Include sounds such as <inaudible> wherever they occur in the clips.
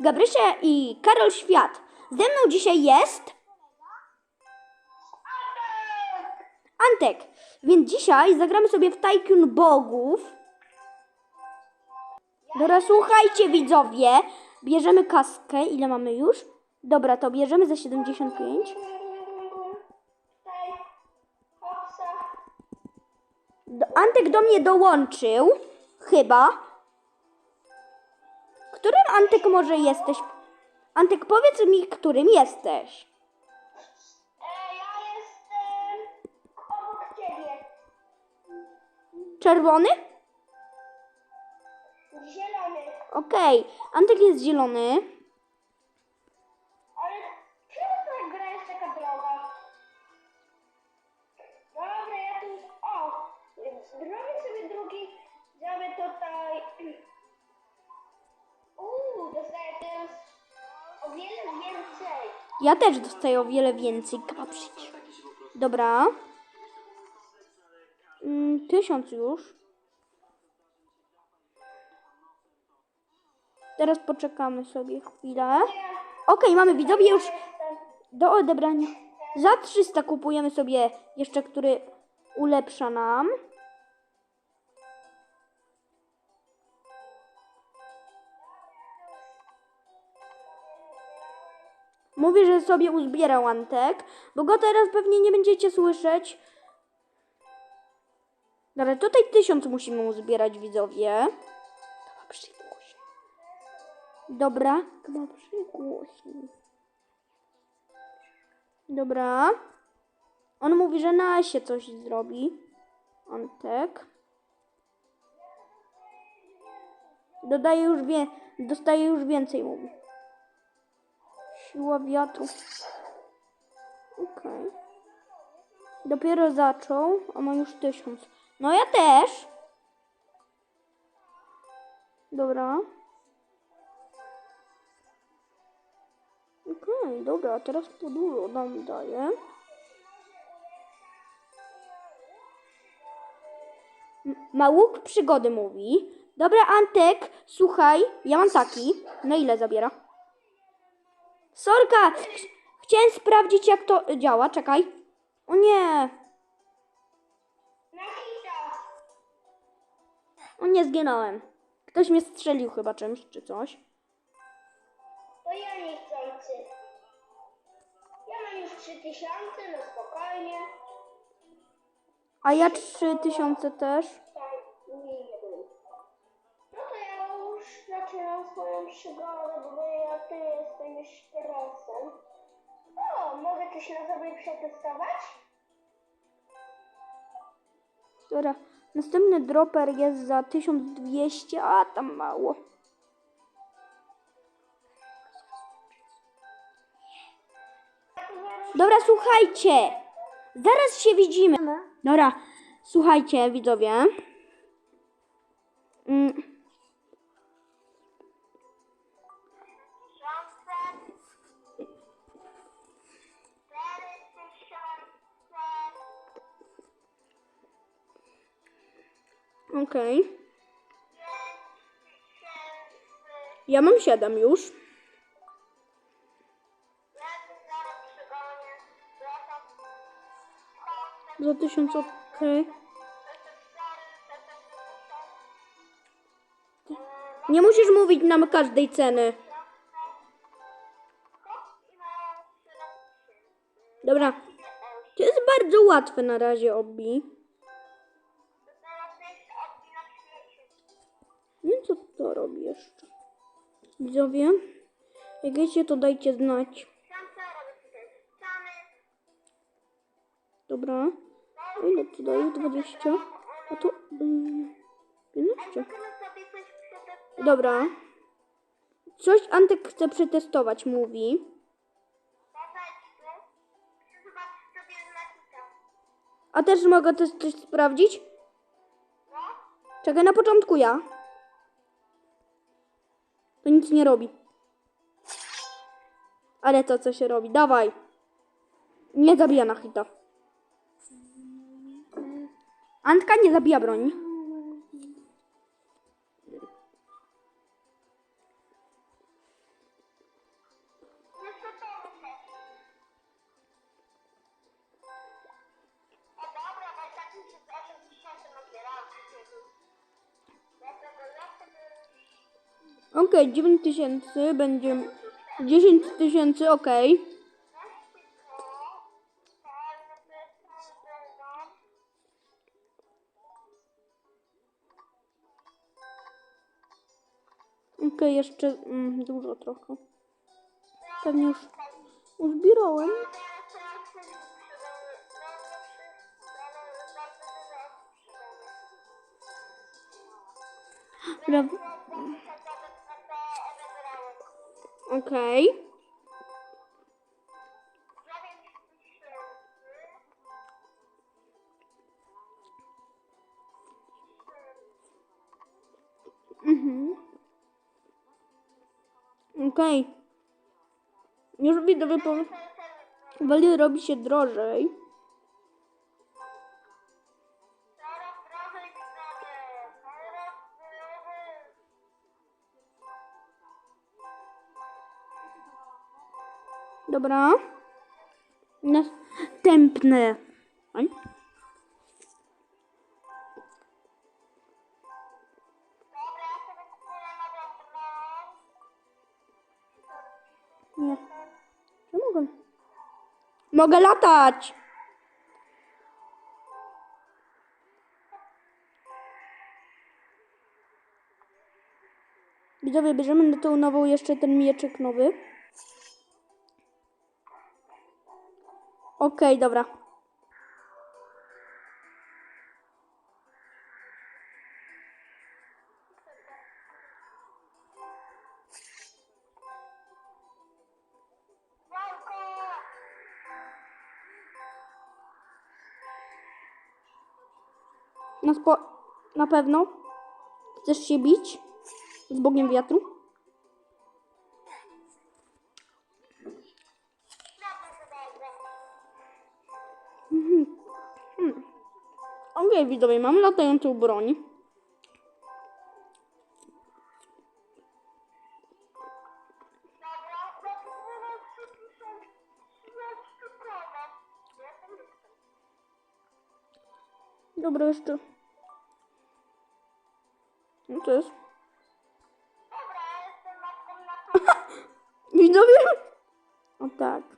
Gabrysia i Karol Świat. Ze mną dzisiaj jest Antek. Więc dzisiaj zagramy sobie w Tycoon Bogów. Dobra, słuchajcie widzowie. Bierzemy kaskę. Ile mamy już? Dobra, to bierzemy za 75. Tutaj, hopsa. Do, Antek do mnie dołączył. Chyba. Którym Antek może jesteś? Antek, powiedz mi, którym jesteś. E, ja jestem obok ciebie. Czerwony? Zielony. Okej, Antek jest zielony. Ja też dostaję o wiele więcej. Kaprzyć. Dobra. Mm, tysiąc już. Teraz poczekamy sobie chwilę. Okej, mamy widzowie już do odebrania. Za 300 kupujemy sobie jeszcze, który ulepsza nam. Mówi, że sobie uzbierał Antek, bo go teraz pewnie nie będziecie słyszeć. Dobra, tutaj tysiąc musimy uzbierać, widzowie. Chyba przygłośniej. Dobra, chyba. Dobra. On mówi, że na się coś zrobi. Antek. Dodaje już wie, dostaje już więcej, mówi. Siła wiatru. Okej. Dopiero zaczął, a ma już tysiąc. No ja też. Dobra. Okej, dobra, teraz po dużo nam daje. Ma przygody mówi. Dobra, Antek, słuchaj, ja mam taki. Na ile zabiera? Sorka! ch- Chciałem sprawdzić, jak to działa. Czekaj. O nie! O nie, zginąłem. Ktoś mnie strzelił chyba czymś, czy coś. To ja niechcący. Ja mam już 3000, no spokojnie. A ja 3000 też. Tak, nie. No to ja już zaczynam swoją przygodę, bo tu jestem już. O, mogę coś na sobie przetestować? Dobra. Następny dropper jest za 1200, a tam mało. Dobra, słuchajcie. Zaraz się widzimy. Dobra, słuchajcie, widzowie. Mm, Okej. Ja mam 7 już. Za 1000 okej. Nie musisz mówić nam każdej ceny. Dobra. To jest bardzo łatwe na razie, Obi. Widzowie, jak wiecie, to dajcie znać. Dobra. O ile to daje? 20. A to... Yy, 15. Dobra. Coś Antek chce przetestować, mówi. A też mogę coś sprawdzić? Czekaj, na początku ja. To nic nie robi. Ale to co się robi? Dawaj. Nie zabija na hita. Antka nie zabija broni. Okej, 9 tysięcy będzie 10 tysięcy, okej. Okej, jeszcze mm, dużo trochę. Pewnie już uzbierałem. Pra- Okej. Mhm. Okej. Już widzę, wypo... Wali robi się drożej. Dobra. Następne. Nie. Nie mogę. Mogę latać. Widzowie, bierzemy na tą nową jeszcze ten mieczyk nowy. Okej, dobra. Na, spo... na pewno. Chcesz się bić z Bogiem Wiatru? Okej, widzowie, mam latającą broń. Dobra, jeszcze. No to jest. <laughs> Widzowie? O tak.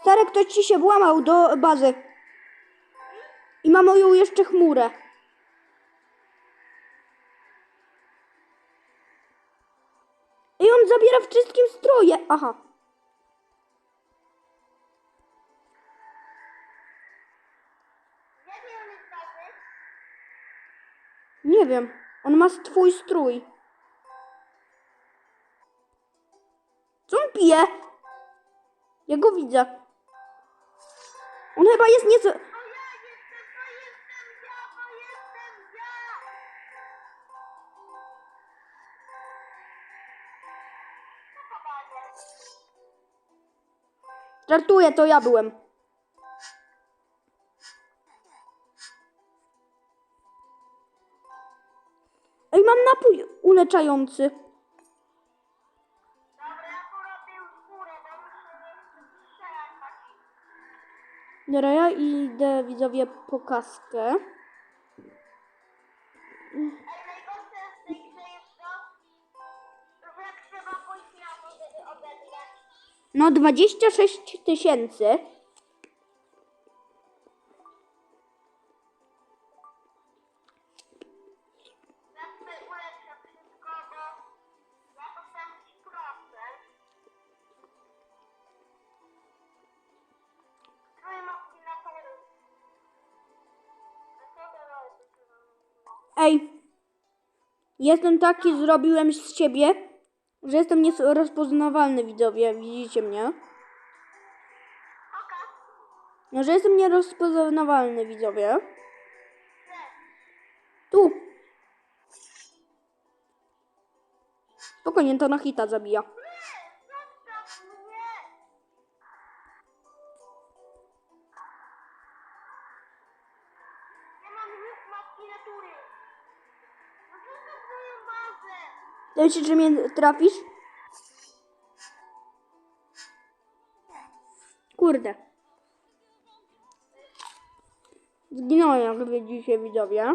Stary, ktoś ci się włamał do bazy. I ma moją jeszcze chmurę. I on zabiera wszystkim stroje. Aha. Nie wiem. On ma twój strój. Co on pije? Ja go widzę. On chyba jest nieco... Żartuję, to ja byłem. Ej, mam napój uleczający. Dobra, ja idę widzowie po kaskę. No 26 tysięcy. Ej, jestem taki, zrobiłem z siebie, że jestem nierozpoznawalny, widzowie. Widzicie mnie? No, że jestem nierozpoznawalny, widzowie. Tu. Spokojnie, to na hita zabija. Natury. No zostaw moją bazę. To myślisz, że mnie trafisz? Kurde. Zginąłem, jak widzicie, widzowie.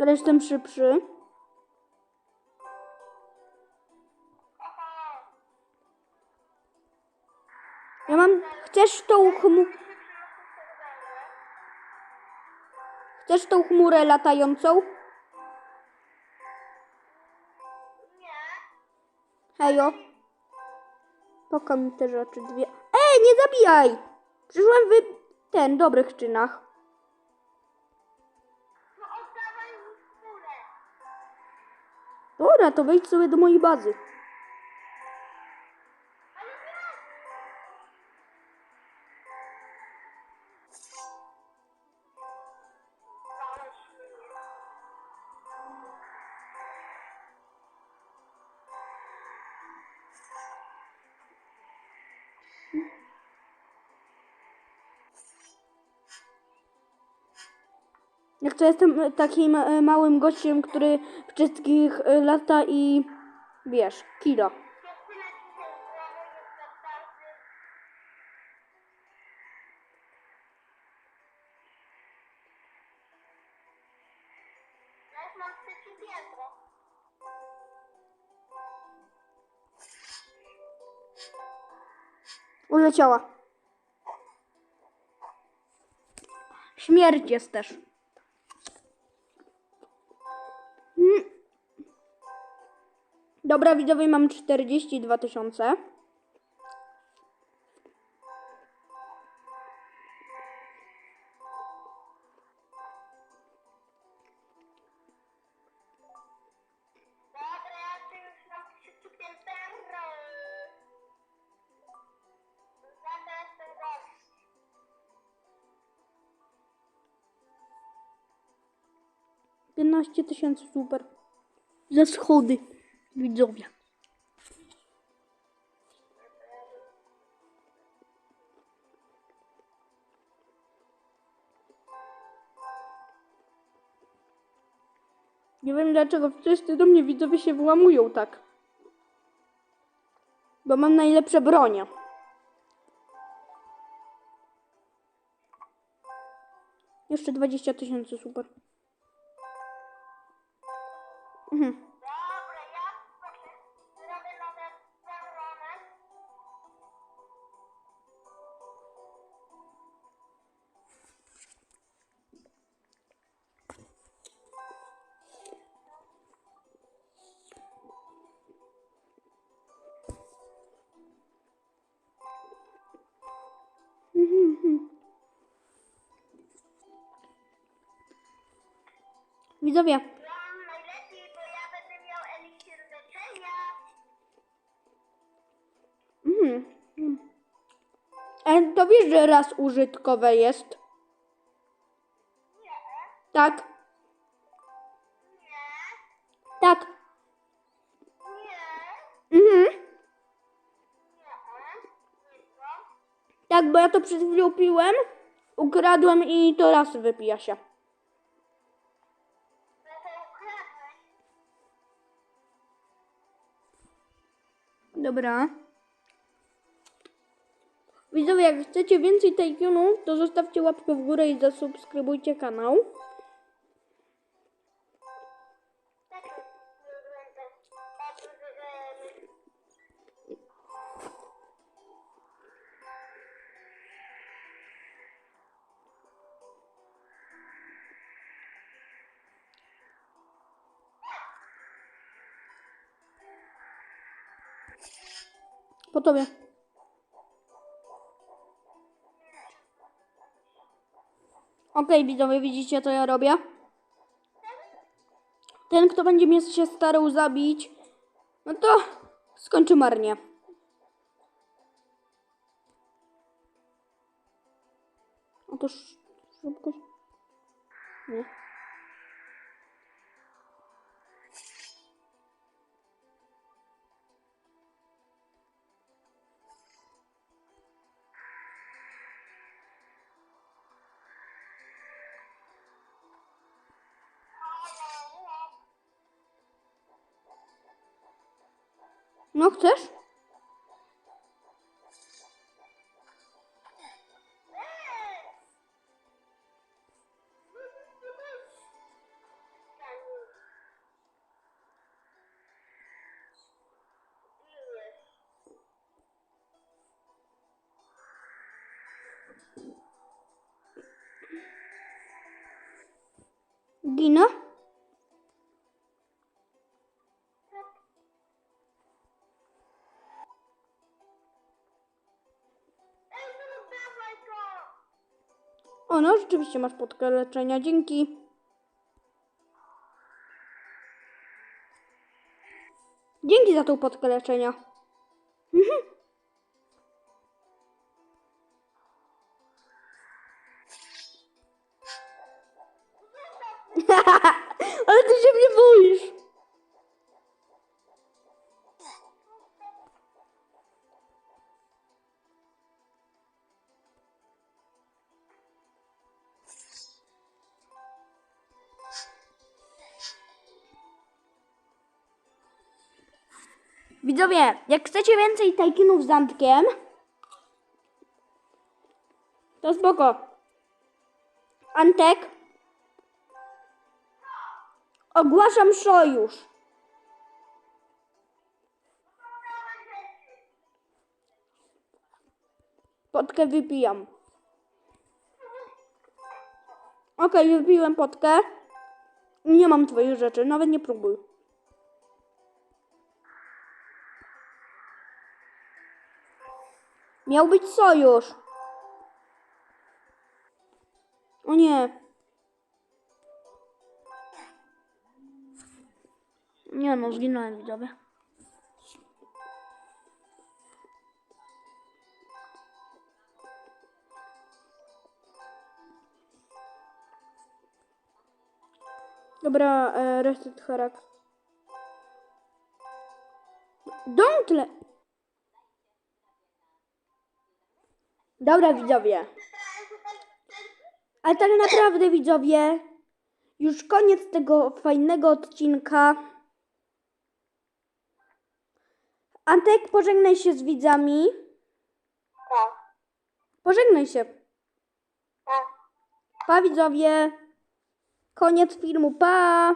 Ale jestem szybszy. Ja mam... Chcesz tą chmurę... Chcesz tą chmurę latającą? Hejo. Pokaż mi te rzeczy dwie. Ej, nie zabijaj! Przyszłem w ten, dobrych czynach. Dobra, to wejdź sobie do mojej bazy. Jak to jestem e, takim e, małym gościem, który wszystkich e, lata i wiesz, kilo. Uleciała. Śmierć jest też. Dobra, widzowie, mam 42 tysiące. Piętnaście tysięcy, super. Ze schody, widzowie. Nie wiem dlaczego wszyscy do mnie widzowie się wyłamują tak. Bo mam najlepsze bronie. Jeszcze 20 tysięcy, super. Mhm. Widzowie, Ja mam najlepiej, bo ja będę miał eliksir leczenia. Mhm. E, to wiesz, że raz użytkowe jest? Nie, Tak, nie, tak. nie, Mhm. nie. Tylko. Tak, bo ja to przed chwilą piłem, ukradłem i to raz wypija się. Dobra. Widzowie, jak chcecie więcej Tycoonów, to zostawcie łapkę w górę i zasubskrybujcie kanał. Po tobie. Okej, widzowie, widzicie co ja robię? Ten, kto będzie mnie się starał zabić, no to skończy marnie. Otóż szybko. Nie. No chcesz? O, no rzeczywiście masz podkę leczenia, dzięki. Dzięki za tą podkę leczenia. Mhm. <laughs> Ale ty się mnie Widzowie, jak chcecie więcej tajkinów z Antkiem, to spoko. Antek, ogłaszam sojusz. Potkę wypijam. Okej, wypiłem potkę. Nie mam twoich rzeczy, nawet nie próbuj. Miał być sojusz. O nie. Nie no, zginąłem widzowie. Dobra, e, reset harak. Don't let... Dobra widzowie. Ale tak naprawdę widzowie, już koniec tego fajnego odcinka. Antek, pożegnaj się z widzami. Pożegnaj się. Pa widzowie. Koniec filmu, pa.